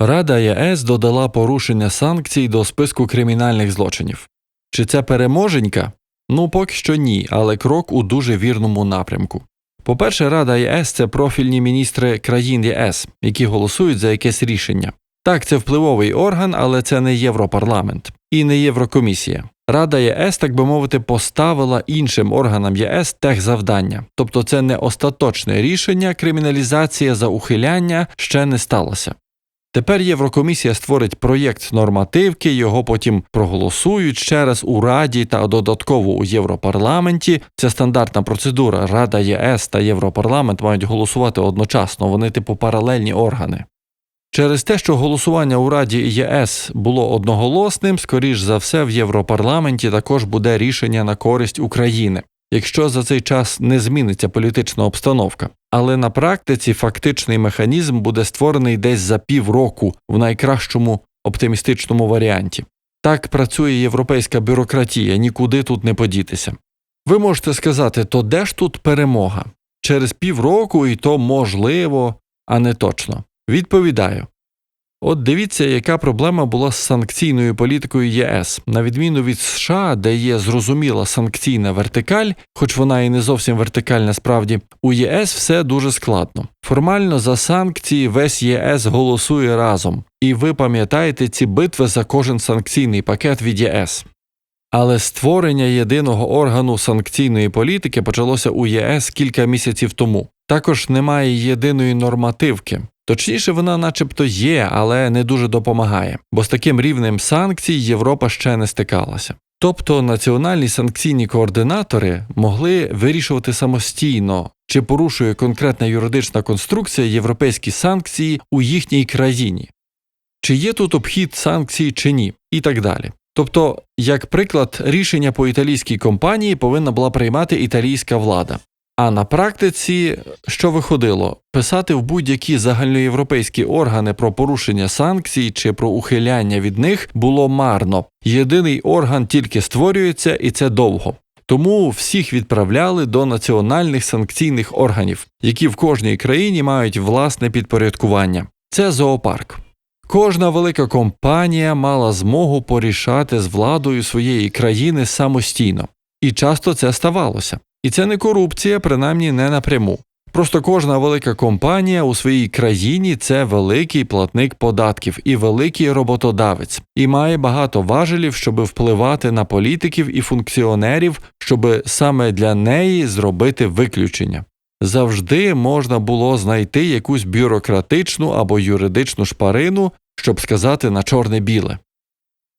Рада ЄС додала порушення санкцій до списку кримінальних злочинів. Чи це переможенька? Ну, поки що ні, але крок у дуже вірному напрямку. По-перше, Рада ЄС це профільні міністри країн ЄС, які голосують за якесь рішення. Так, це впливовий орган, але це не Європарламент і не Єврокомісія. Рада ЄС, так би мовити, поставила іншим органам ЄС техзавдання, тобто це не остаточне рішення, криміналізація за ухиляння ще не сталося. Тепер Єврокомісія створить проєкт нормативки, його потім проголосують ще раз у Раді та додатково у Європарламенті. Це стандартна процедура. Рада ЄС та Європарламент мають голосувати одночасно, вони типу паралельні органи. Через те, що голосування у Раді ЄС було одноголосним, скоріш за все, в Європарламенті також буде рішення на користь України, якщо за цей час не зміниться політична обстановка. Але на практиці фактичний механізм буде створений десь за півроку в найкращому оптимістичному варіанті. Так працює європейська бюрократія, нікуди тут не подітися. Ви можете сказати, то де ж тут перемога? Через півроку і то можливо, а не точно. Відповідаю. От дивіться, яка проблема була з санкційною політикою ЄС. На відміну від США, де є зрозуміла санкційна вертикаль, хоч вона і не зовсім вертикальна справді, у ЄС все дуже складно. Формально за санкції весь ЄС голосує разом, і ви пам'ятаєте ці битви за кожен санкційний пакет від ЄС. Але створення єдиного органу санкційної політики почалося у ЄС кілька місяців тому. Також немає єдиної нормативки. Точніше, вона начебто є, але не дуже допомагає, бо з таким рівнем санкцій Європа ще не стикалася. Тобто національні санкційні координатори могли вирішувати самостійно, чи порушує конкретна юридична конструкція європейські санкції у їхній країні, чи є тут обхід санкцій чи ні, і так далі. Тобто, як приклад, рішення по італійській компанії повинна була приймати італійська влада. А на практиці що виходило? Писати в будь-які загальноєвропейські органи про порушення санкцій чи про ухиляння від них було марно. Єдиний орган тільки створюється, і це довго. Тому всіх відправляли до національних санкційних органів, які в кожній країні мають власне підпорядкування. Це зоопарк. Кожна велика компанія мала змогу порішати з владою своєї країни самостійно, і часто це ставалося. І це не корупція, принаймні не напряму. Просто кожна велика компанія у своїй країні це великий платник податків і великий роботодавець, і має багато важелів, щоб впливати на політиків і функціонерів, щоб саме для неї зробити виключення. Завжди можна було знайти якусь бюрократичну або юридичну шпарину, щоб сказати на чорне біле.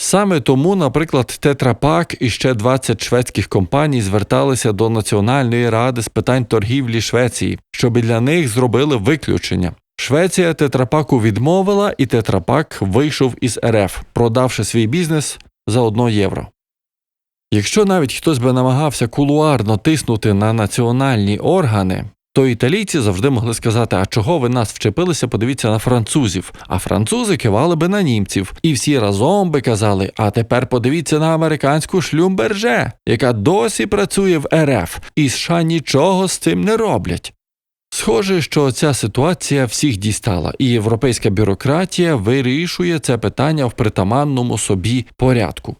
Саме тому, наприклад, Тетрапак і ще 20 шведських компаній зверталися до Національної ради з питань торгівлі Швеції, щоб для них зробили виключення. Швеція Тетрапаку відмовила, і Тетрапак вийшов із РФ, продавши свій бізнес за 1 євро. Якщо навіть хтось би намагався кулуарно тиснути на національні органи, то італійці завжди могли сказати, а чого ви нас вчепилися, подивіться на французів. А французи кивали би на німців, і всі разом би казали: а тепер подивіться на американську шлюмберже, яка досі працює в РФ, і США нічого з цим не роблять. Схоже, що ця ситуація всіх дістала, і європейська бюрократія вирішує це питання в притаманному собі порядку.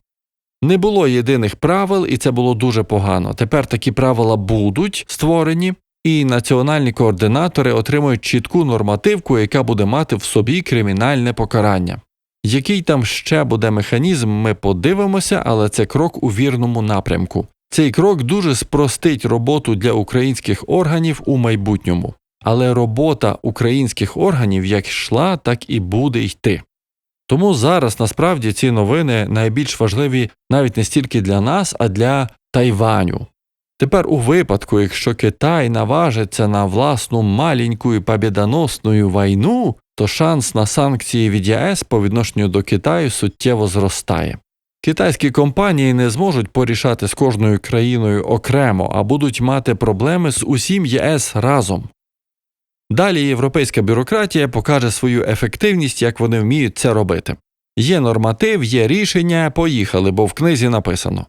Не було єдиних правил, і це було дуже погано. Тепер такі правила будуть створені, і національні координатори отримують чітку нормативку, яка буде мати в собі кримінальне покарання. Який там ще буде механізм, ми подивимося, але це крок у вірному напрямку. Цей крок дуже спростить роботу для українських органів у майбутньому, але робота українських органів як йшла, так і буде йти. Тому зараз насправді ці новини найбільш важливі навіть не стільки для нас, а для Тайваню. Тепер у випадку, якщо Китай наважиться на власну маленьку і побєдоносну війну, то шанс на санкції від ЄС по відношенню до Китаю суттєво зростає. Китайські компанії не зможуть порішати з кожною країною окремо, а будуть мати проблеми з усім ЄС разом. Далі європейська бюрократія покаже свою ефективність, як вони вміють це робити. Є норматив, є рішення, поїхали, бо в книзі написано.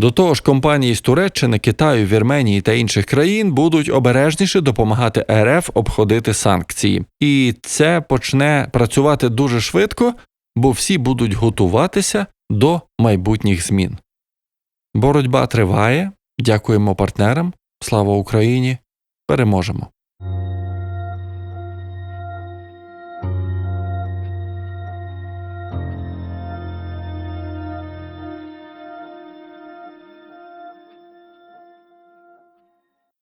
До того ж, компанії з Туреччини, Китаю, Вірменії та інших країн будуть обережніше допомагати РФ обходити санкції. І це почне працювати дуже швидко, бо всі будуть готуватися до майбутніх змін. Боротьба триває. Дякуємо партнерам. Слава Україні! Переможемо!